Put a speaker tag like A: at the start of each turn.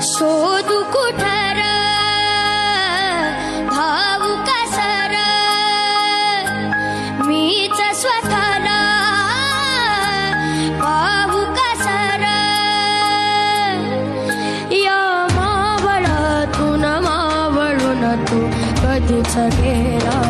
A: शोधू कुठर? भाऊ कसर मीच स्वतःला पाहू कसर या मावळातून मावळून तू कधीच गेला